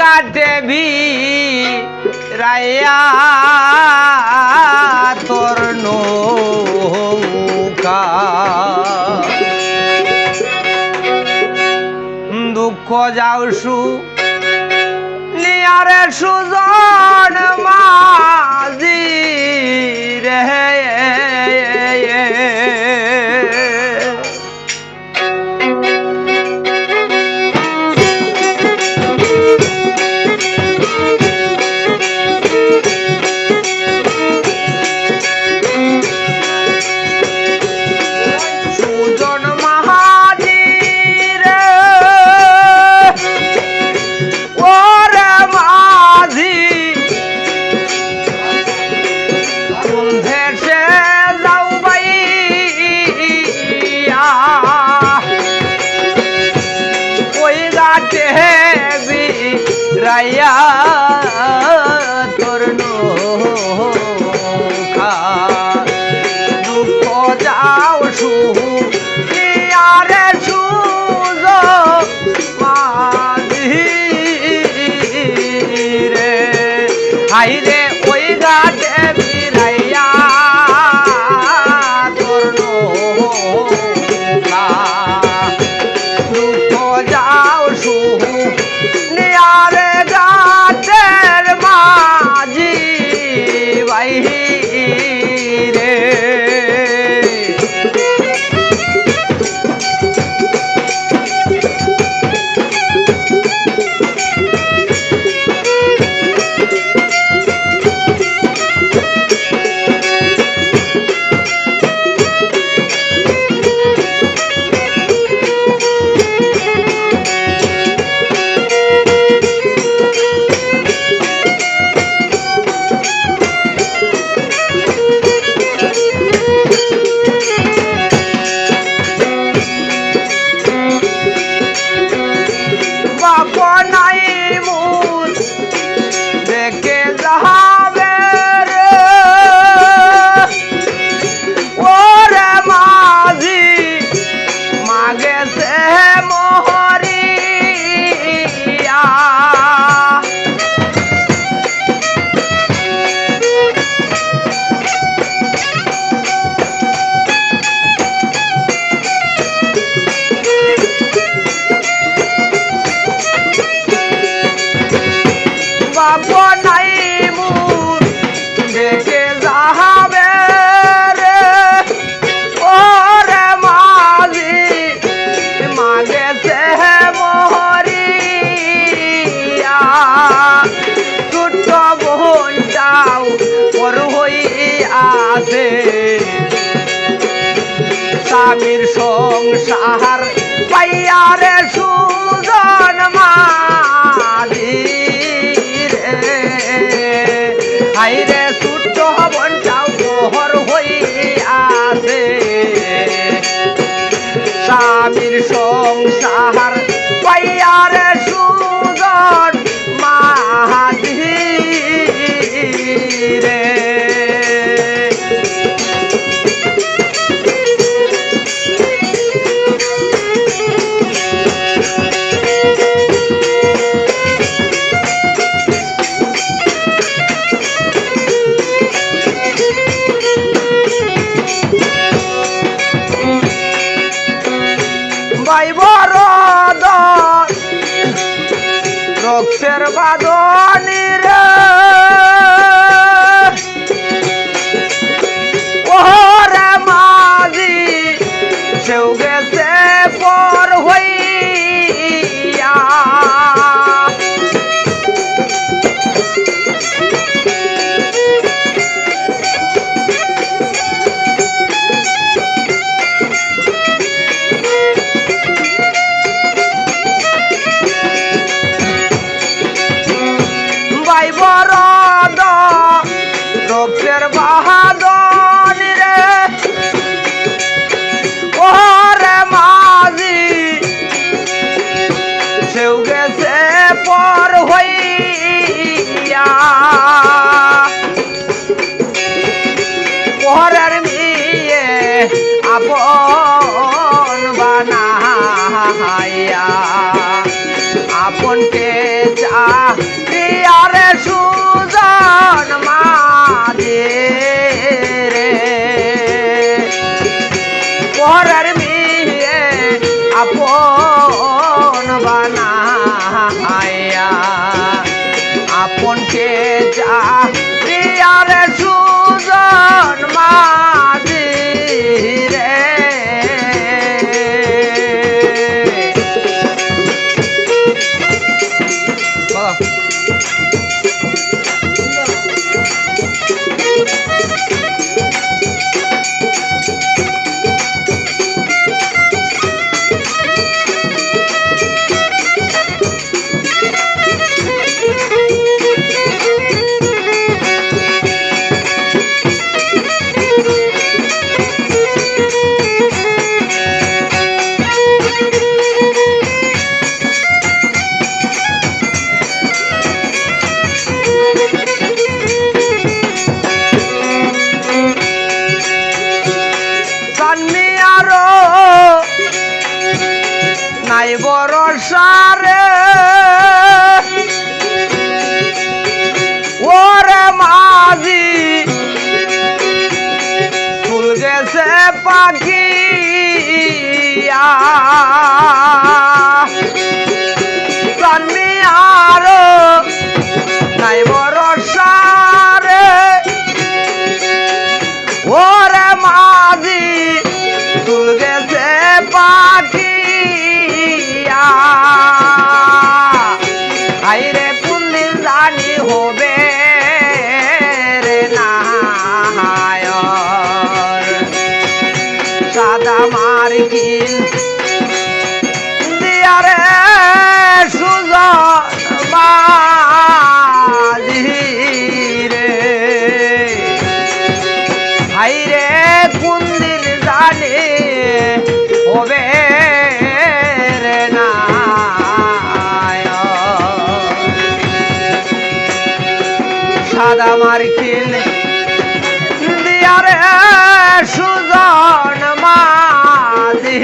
ঘাটে ভি রায়া তোর নৌকা দুঃখ যাও সু নিয়ারে সুজন মাঝি গাছে রাইয়া স্বামীর সংসার পাইয়ারে সুজন মাঝি রে। হবন বনটাও মোহর হই আছে স্বামীর সংসার পাইয়ারে রক্তের বাদনী রে। ওরে মাঝি সেও গেছে হইয়া। পহরার মেয়ে আপন বানাইয়া। আপনকে যা সংসারে ওরে মাঝি চুল গেছে পাখি আমি আর নাই বরসা আইরে কোনদিন জানি হবে। সাদা মার্কিন দিয়ারে সুজন মাঝি।